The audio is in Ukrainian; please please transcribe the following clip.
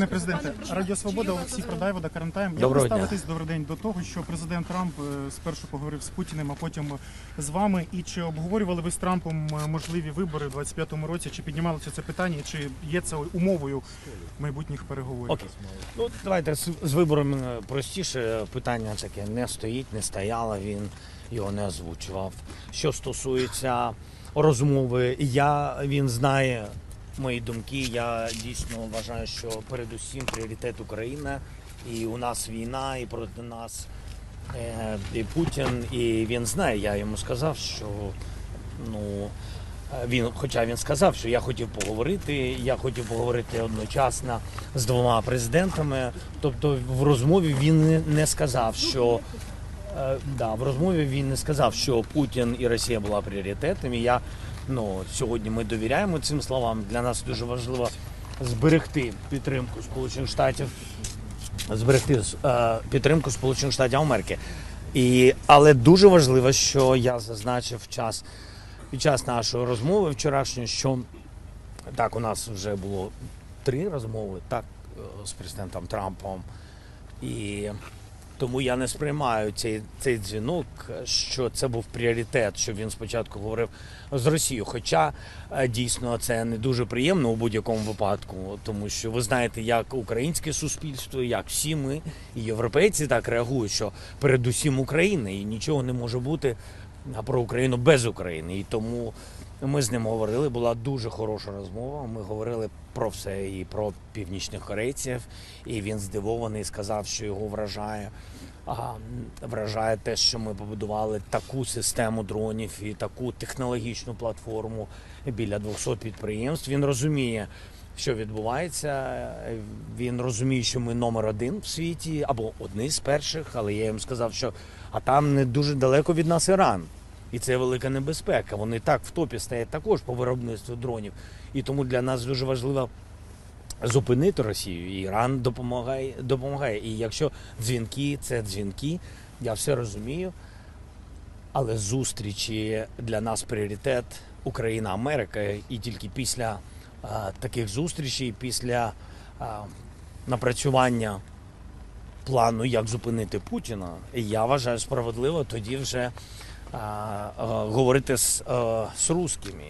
Пане президенте, Радіо Свобода, Олексій Продаєва, Time. Як ви ставитесь добрий день до того, що президент Трамп е, спершу поговорив з Путіним, а потім з вами? І чи обговорювали ви з Трампом е, можливі вибори в 25-му році? Чи піднімалося це питання? Чи є це умовою майбутніх переговорів? Окей. Ну давайте з, з вибором е, простіше. Питання таке не стоїть, не стояло. Він його не озвучував. Що стосується розмови, я він знає мої думки. Я дійсно вважаю, що передусім пріоритет Україна, і у нас війна, і проти нас е, і Путін. І він знає. Я йому сказав, що ну. е, Він, хоча він сказав, що я хотів поговорити, я хотів поговорити одночасно з двома президентами. Тобто в розмові він не- сказав, що е, да, в розмові він не сказав, що Путін і Росія була пріоритетом. І я ну сьогодні ми довіряємо цим словам. Для нас дуже важливо зберегти підтримку Сполучених Штатів, зберегти е, підтримку Сполучених Штатів Америки. І, але дуже важливо, що я зазначив час під час нашої розмови вчорашньої, що так, у нас вже було три розмови так, е, з президентом Трампом. І тому я не сприймаю цей, цей дзвінок, що це був пріоритет, що він спочатку говорив з Росією. Хоча е, дійсно це не дуже приємно у будь-якому випадку, тому що ви знаєте, як українське суспільство, як всі ми і європейці так реагують, що передусім Україна, і нічого не може бути про Україну без України. І тому ми з ним говорили. Була дуже хороша розмова. Ми говорили про все і про північних корейців. І він здивований, сказав, що його вражає. А, вражає те, що ми побудували таку систему дронів і таку технологічну платформу біля 200 підприємств. Він розуміє, що відбувається. Він розуміє, що ми номер один в світі або одні з перших, але я їм сказав, що а там не дуже далеко від нас Іран. І це велика небезпека. Вони так в топі стоять також по виробництву дронів. І тому для нас дуже важливо зупинити Росію. Іран допомагає, допомагає. І якщо дзвінки це дзвінки, я все розумію. Але зустрічі для нас пріоритет Україна, Америка. І тільки після а, таких зустрічей, після а, напрацювання плану, як зупинити Путіна, я вважаю справедливо тоді вже говорити з, з русскими.